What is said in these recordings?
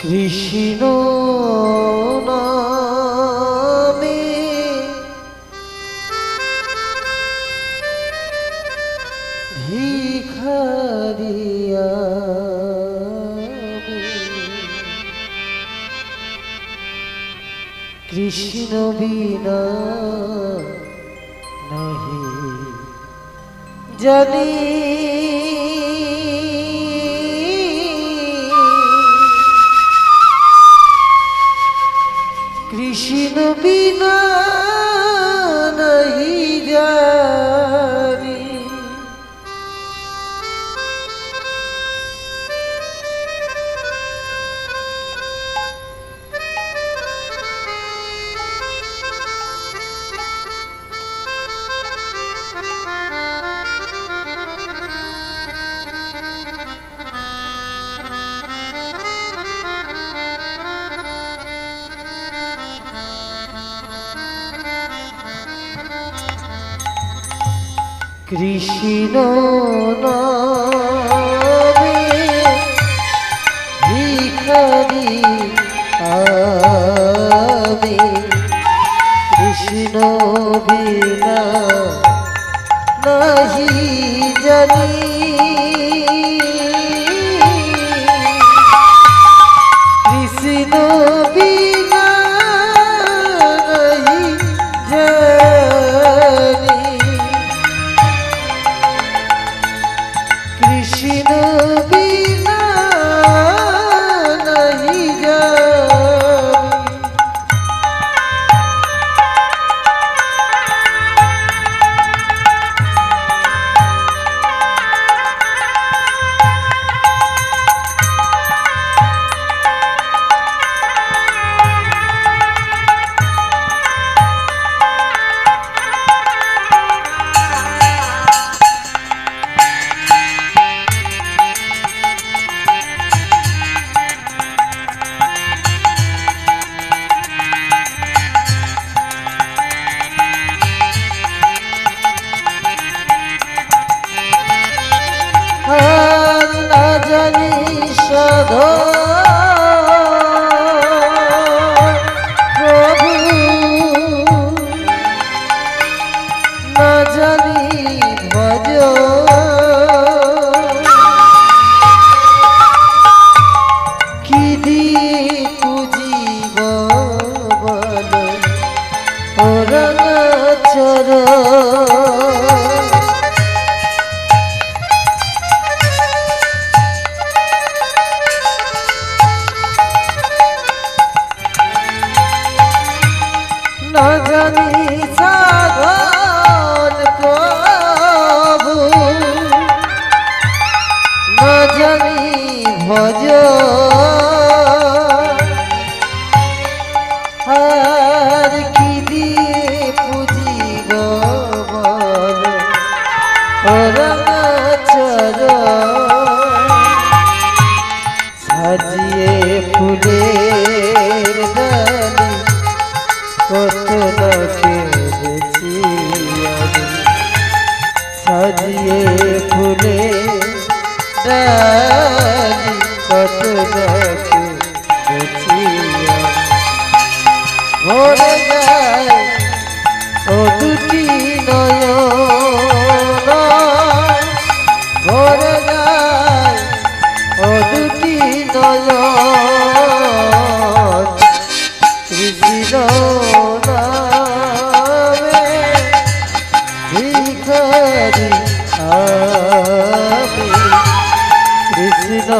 কৃষ্ণ নামে ভিখারিয়া কৃষ্ণ বিনা নাহি। জানি বিনা কৃষ্ণ ভিখারি আমি কৃষ্ণ বিনা নাহি জানি। না জানি সাধন প্রভু। না জানি সাজিয়ে ফুলে ডালি কত না কেঁদেছি ভরে যায় ও দুটি নয়ন ভরে যায়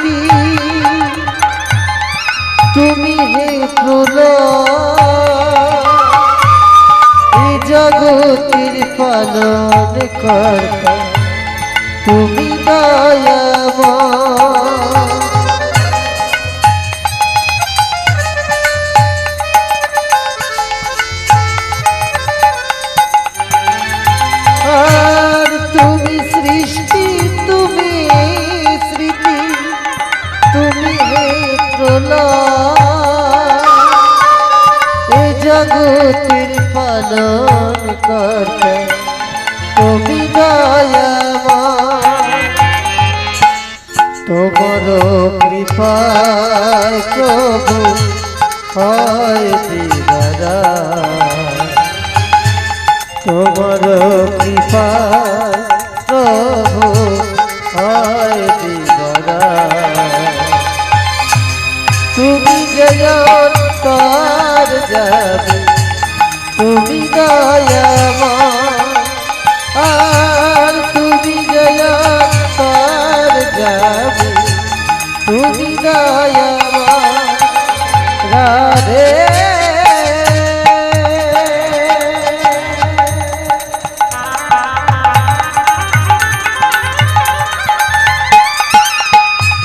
প্রীতি তুমি হে ফুল এই জগতের পালন কর্তা। তুমি দয়াময়। জগতের পালন করতে তুমি দয়াময় তোমার কৃপায় প্রভু হয় দিবারা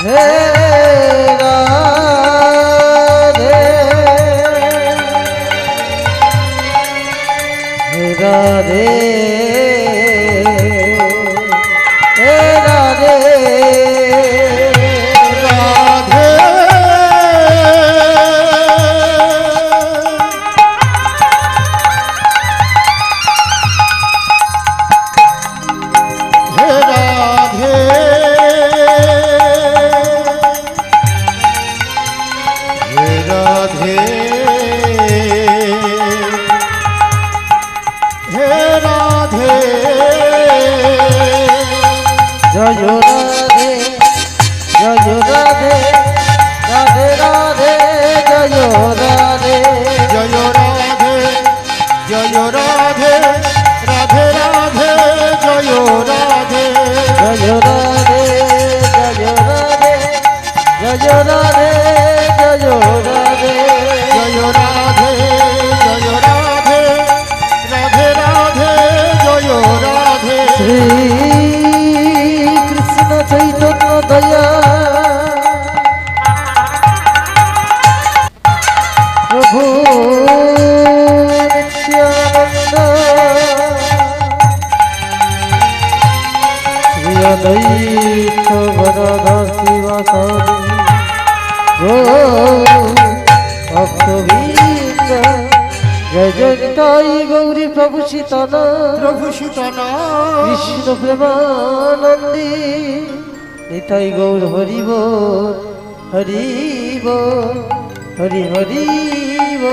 হে অদ্বৈত বরদা শিবাসাদি গো ভক্তবৃন্দ জয় জয় নিতাই গৌরী প্রভু সীতানা প্রভু সুতনা কৃষ্ণ প্রেমানন্দে নিতাই গৌর হরিব হরিব হরি হরিব